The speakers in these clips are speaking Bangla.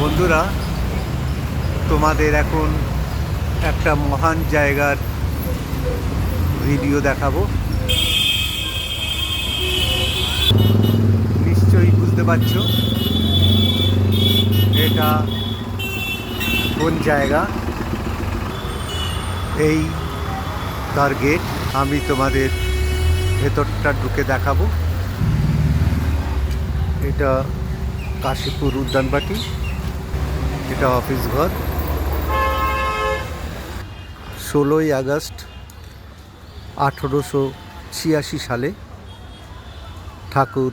বন্ধুরা, তোমাদের এখন একটা মহান জায়গার ভিডিও দেখাবো। নিশ্চয়ই বুঝতে পারছ এটা কোন জায়গা? এই তার গেট আমি তোমাদের ভেতরটা ঢুকে দেখাবো। এটা কাশীপুর উদ্যানবাটি। এটা অফিস ঘর। ষোলোই আগস্ট আঠেরোশো ছিয়াশি সালে ঠাকুর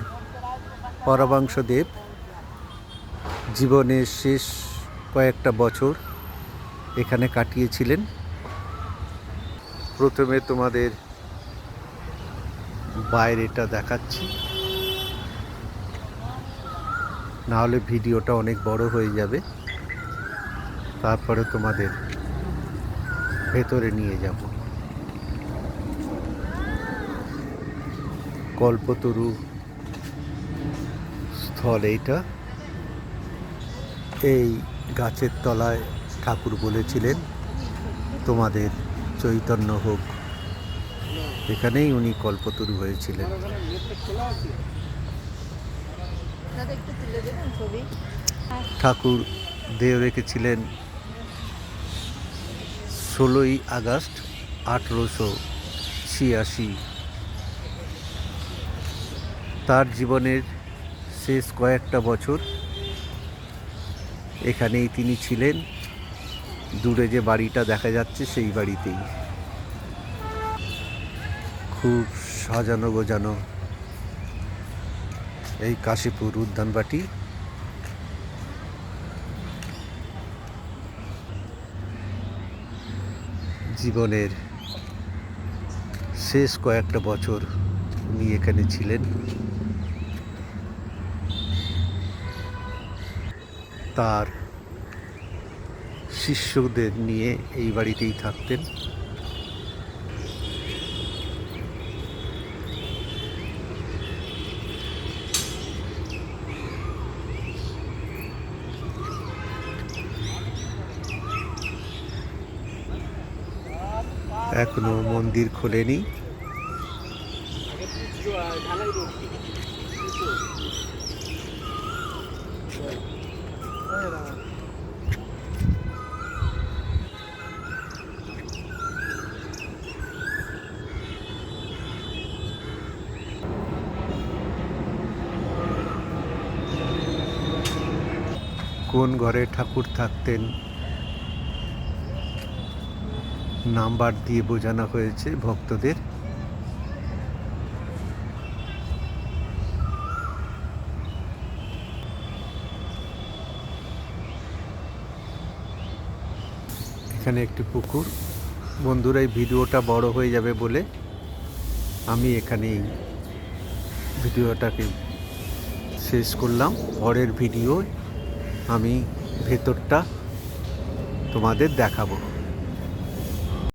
পরমাংশদেব জীবনের শেষ কয়েকটা বছর এখানে কাটিয়েছিলেন। প্রথমে তোমাদের বাইরেটা দেখাচ্ছি। নাহলে ভিডিওটা অনেক বড় হয়ে যাবে। তারপরে তোমাদের ভেতরে নিয়ে যাব। কল্পতরু স্থল এইটা। এই গাছের তলায় ঠাকুর বলেছিলেন, তোমাদের চৈতন্য হোক। এখানেই উনি কল্পতরু হয়েছিলেন। ঠাকুর দেহ রেখেছিলেন ষোলোই আগস্ট আঠেরোশো ছিয়াশি। তার জীবনের শেষ কয়েকটা বছর এখানেই তিনি ছিলেন। দূরে যে বাড়িটা দেখা যাচ্ছে সেই বাড়িতেই। খুব সাজানো গোজানো এই কাশীপুর উদ্যানবাটি জীবনের শেষ কয়েকটা বছর উনি এখানে ছিলেন। তার শিষ্যদের নিয়ে এই বাড়িতেই থাকতেন। এখনও মন্দির খোলেনি। কোন ঘরে ঠাকুর থাকতেন? নাম্বার দিয়ে বোঝানো হয়েছে ভক্তদের। এখানে একটি পুকুর। বন্ধুরা, এই ভিডিওটা বড় হয়ে যাবে বলে আমি এখানেই ভিডিওটাকে শেষ করলাম। পরের ভিডিও আমি ভেতরটা তোমাদের দেখাবো।